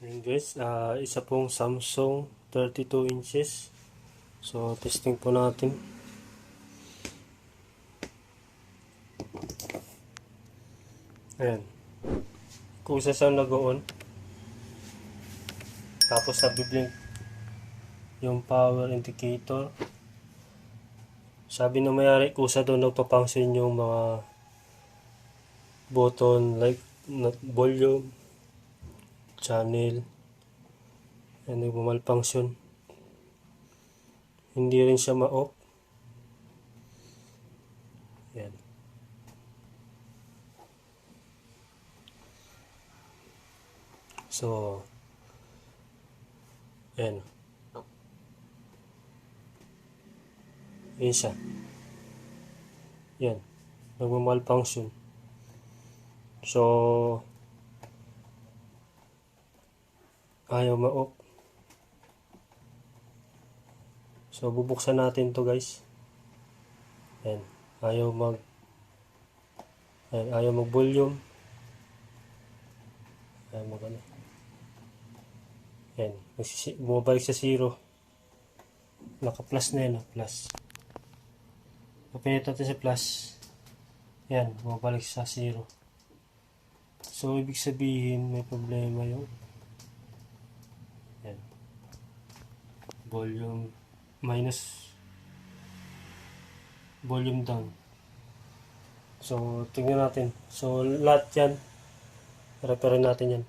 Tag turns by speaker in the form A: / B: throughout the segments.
A: Ayan guys, ah, isa pong Samsung 32 inches. So, testing po natin. Ayan. Kung sa saan nag-on. Tapos nabiblink yung power indicator. Sabi ng mayari, kusa daw nagpapansin yung mga button like na- volume, channel, and nagmamalfunction. Hindi rin siya ma-off. Yan. So, yan. Yan siya. Yan. Nagmamalfunction. So, ayaw ma-off. So, bubuksan natin to guys. Yan. Ayaw mag Yan. Ayaw mag volume. Ayaw mag ano. Yan. Nagsisi- Bumabalik sa zero. Naka-plus na yan. ah, Plus. Pag pinit natin sa plus, yan. Bumabalik sa zero. So, ibig sabihin, may problema yung yan. Volume minus volume down. So, tingnan natin. So, lahat yan, repair natin yan.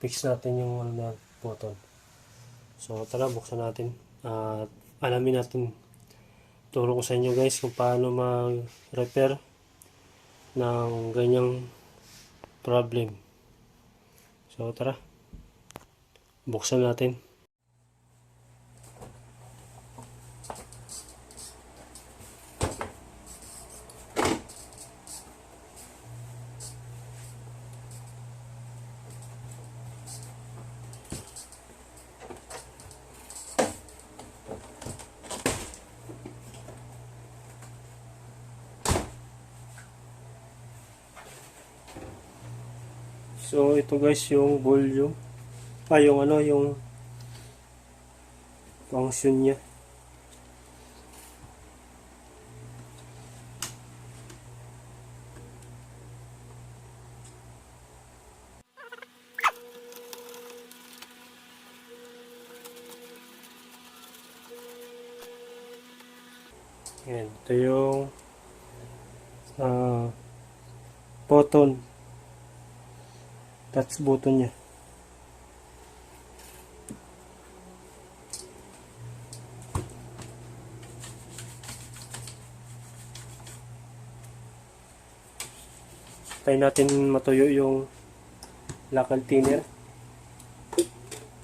A: Fix natin yung ano na button. So, tara, buksan natin. At alamin natin, turo ko sa inyo guys kung paano mag-repair ng ganyang problem. So, tara. Buksan natin. So, ito guys yung volume. Ah, yung ano, yung function niya. Yan, ito yung ah button touch button niya. Tayo natin matuyo yung lakal thinner.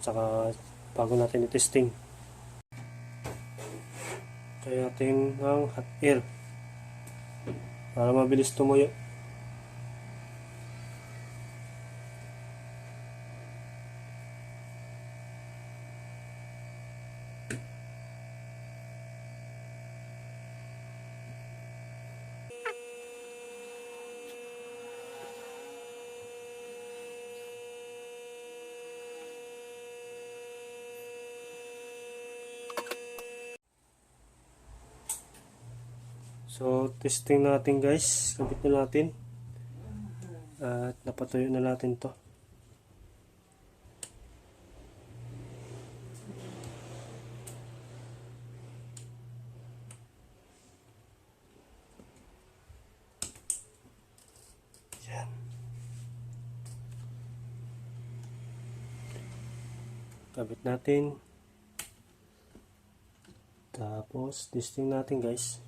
A: Saka bago natin i-testing. Tayo natin ng hot air. Para mabilis tumuyo. So, testing natin guys. Kabit na natin. At napatuyo na natin to. Yan. Kabit natin. Tapos, testing natin guys.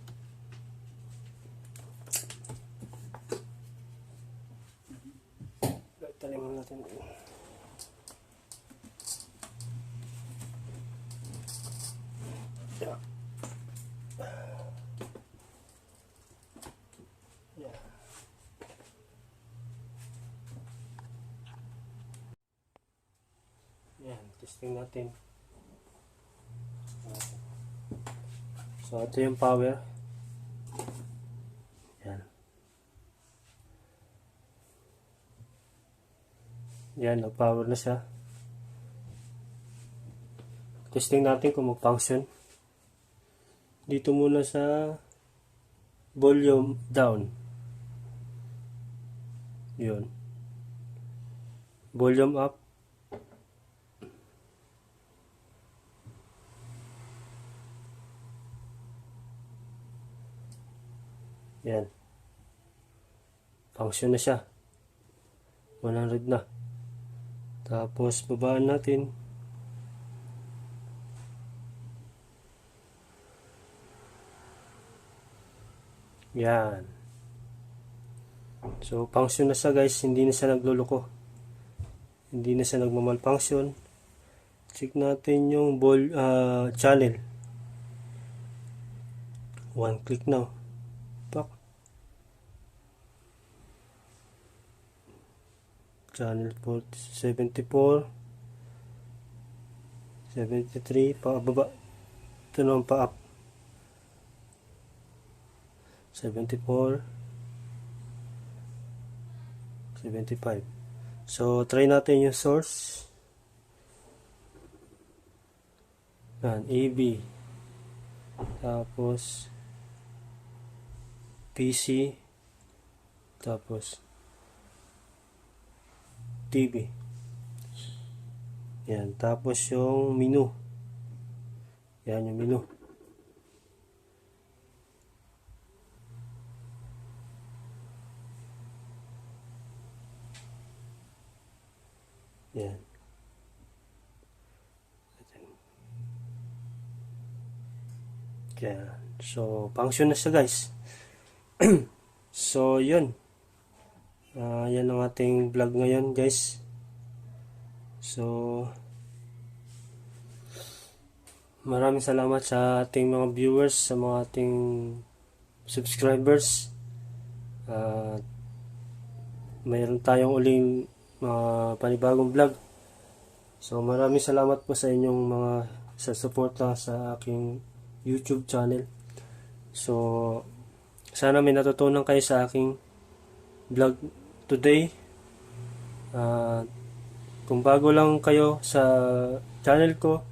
A: Talingan natin. Yeah. Yeah. Yan, testing natin. So, ito yung power. Yan. Nag-power na siya. Testing natin kung mag-function. Dito muna sa volume down. Yun. Volume up. Yan. Function na siya. 100 na. Tapos babaan natin. Yan. So, function na siya guys. Hindi na siya nagluloko. Hindi na siya nagmamalfunction. Check natin yung ball, ah, channel. One click now. Channel 74 73 pa baba ito naman pa up 74 75 so try natin yung source. Yan AB tapos PC tapos TV yan tapos yung menu yan yung menu Yan. Yan. So, function na siya guys. so, yun. Ah, yan ang ating vlog ngayon guys. So, maraming salamat sa ating mga viewers, sa mga ating subscribers. At mayroon tayong uling mga panibagong vlog. So maraming salamat po sa inyong mga sa suporta sa aking YouTube channel. So sana may natutunan kayo sa aking vlog today. At kung bago lang kayo sa channel ko,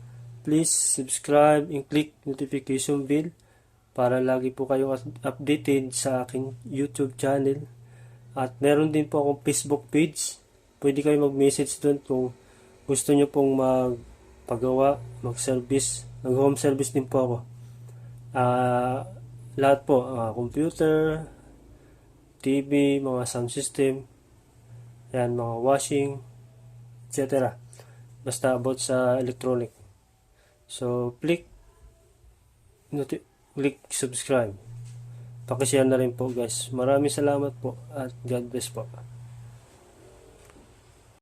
A: please subscribe and click notification bell para lagi po kayo updated sa aking YouTube channel. At meron din po akong Facebook page. Pwede kayo mag-message doon kung gusto nyo pong magpagawa, mag-service. Nag-home service din po ako. Ah, lahat po, ah, computer, TV, mga sound system, yan, mga washing, etc. Basta about sa electronic. So, click, click subscribe. Pakishare na rin po guys. Maraming salamat po at God bless po.